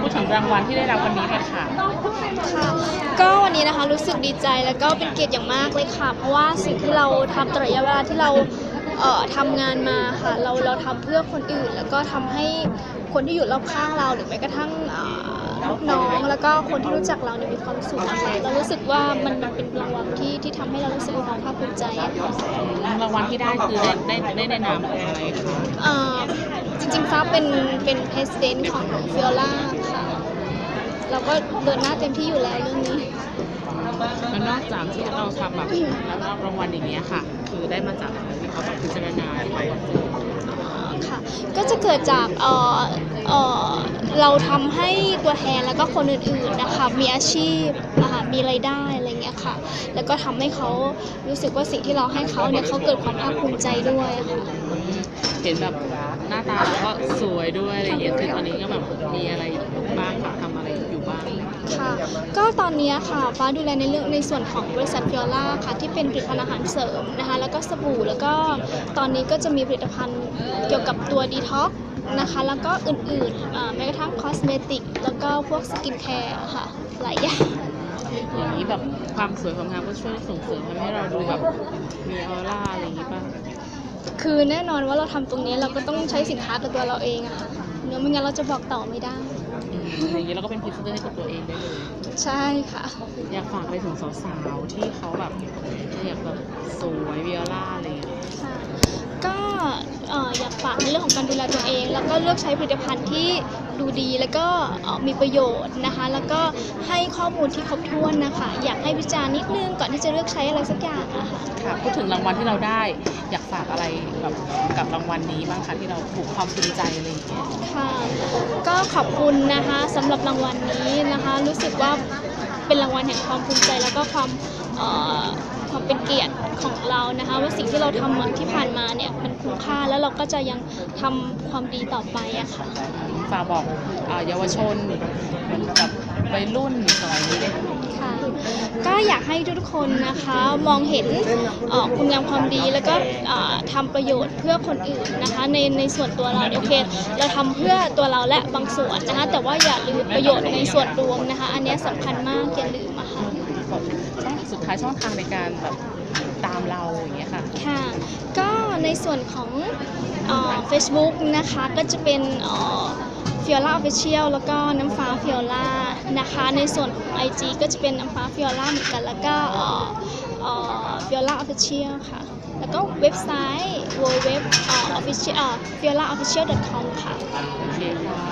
พูดถึงรางวัลที่ได้รับวันนี้หน่อยค่ะค่ะ ก็วันนี้นะคะรู้สึกดีใจแล้วก็เป็นเกียรติอย่างมากเลยค่ะ เพราะว่าสิ่งที่เราทำตลอดระยะเวลาที่เราเอ่อทำงานมาค่ะเราเราทำเพื่อคนอื่น แล้วก็ทำให้คนที่อยู่รอบข้างเราหรือแม้กระทั่งเอ่อลูกน้องแล้วก็คนที่รู้จักเราเนี่ยมีความสุขนะคะเรารู้สึกว่ามันมันเป็นรางวัลที่ที่ทำให้เรารู้สึกมีความภาคภูมิใจอะค่ะ รางวัลที่ได้คือได้ได้ได้ในนามของอะไรคะ เอ่อจริงๆฟ้าเป็นเป็นเพรสเดนของฟิโอล่าค่ะ เราก็เดินหน้าเต็มที่อยู่แล้วเรื่องนี้ แล้วนอกจากที่เราทำแบบแล้วรับรางวัลอย่างเงี้ยค่ะ คือได้มาจากอะไรที่เขาแบบพิจารณาที่เขาแบบค่ะก็จะเกิดจากเอ่อเอ่อเราทำให้ตัวแทนแล้วก็คนอื่นๆนะคะมีอาชีพนะคะมีรายได้อะไรเงี้ยค่ะ แล้วก็ทำให้เขารู้สึกว่าสิ่งที่เราให้เขาเนี่ยเขาเกิดความภาคภูมิใจด้วยค่ะ เห็นแบบหน้าตาเราก็สวยด้วยอะไรอย่างเงี้ยคือตอนนี้ก็แบบมี ก็ตอนนี้ค่ะฟ้าดูแลในเรื่องในส่วนของบริษัทฟิอล่าค่ะที่เป็นผลิตภัณฑ์อาหารเสริมนะคะแล้วก็สบู่แล้วก็ตอนนี้ก็จะมีผลิตภัณฑ์เกี่ยวกับตัวดีท็อกนะคะแล้วก็อื่นๆอ่าแม้กระทั่งคอสเมติกแล้วก็พวกสกินแคร์ค่ะหลายอย่างอย่างนี้แบบความสวยความงามก็ช่วยส่งเสริมทำให้เราดูแบบมีออร่าอะไรอย่างงี้ป่ะคือแน่นอนว่าเราทำตรงนี้เราก็ต้องใช้สินค้ากับตัวเราเองอะค่ะเนื้ อะไม่งั้นเราจะบอกต่อไม่ได้อืมอย่างนี้เราก็เป็นพรีเซนเตอร์ให้กับตัวเองได้เลย ใช่ค่ะ อยากฝากไปถึงสาวๆ ที่เขาแบบอยากแบบสวยวิโอล่าอะไรอย่างเงี้ย ค่ะก็เอ่ออยากฝากในเรื่องของการดูแลตัวเอง แล้วก็เลือกใช้ผลิตภัณฑ์ที่ ดูดีแล้วก็เอ่อมีประโยชน์นะคะ แล้วก็ให้ข้อมูลที่ครบถ้วนนะคะ อยากให้วิจารณ์นิดนึงก่อนที่จะเลือกใช้อะไรสักอย่างนะคะค่ะพูดถึงรางวัลที่เราได้ อยากฝากอะไรแบบกับรางวัลนี้บ้างคะที่เราถูกความภูมิใจอะไรอย่างเงี้ยค่ะก็ขอบคุณนะคะสำหรับรางวัลนี้นะคะ รู้สึกว่าเป็นรางวัลแห่งความภูมิใจแล้วก็ความเอ่อความเป็นเกียรติของเรานะคะ ว่าสิ่งที่เราทำมาที่ผ่านมาเนี่ยมันคุ้มค่าแล้วเราก็จะยังทำความดีต่อไปอะค่ะ ฝากบอกอ่าเยาวชนเหมือนกับวัยรุ่นสมัยนี้ได้ไหมค่ะก็อยากให้ทุกๆคนนะคะมองเห็นเอ่อคุณงามความดีแล้วก็เอ่อทำประโยชน์เพื่อคนอื่นนะคะในในส่วนตัวเราเนี่ยโอเค เราทำเพื่อตัวเราและบางส่วนนะคะแต่ว่าอย่าลืมประโยชน์ในส่วนรวมนะคะ อันเนี้ยสำคัญมากอย่าลืมอะค่ะช่องสุดท้ายช่องทางในการแบบตามเราอย่างเงี้ยค่ะค่ะ ก็ในส่วนของเฟซบุ๊กนะคะก็จะเป็น ฟิโอล่าออฟฟิเชียลแล้วก็น้ำฟ้าฟิโอล่านะคะ ในส่วนของ IG ก็จะเป็นน้ำฟ้าฟิโอล่าเหมือนกัน แล้วก็ฟิโอล่าออฟฟิเชียลค่ะ แล้วก็เว็บไซต์ w w w official fiola official com ค่ะโอเคค่ะ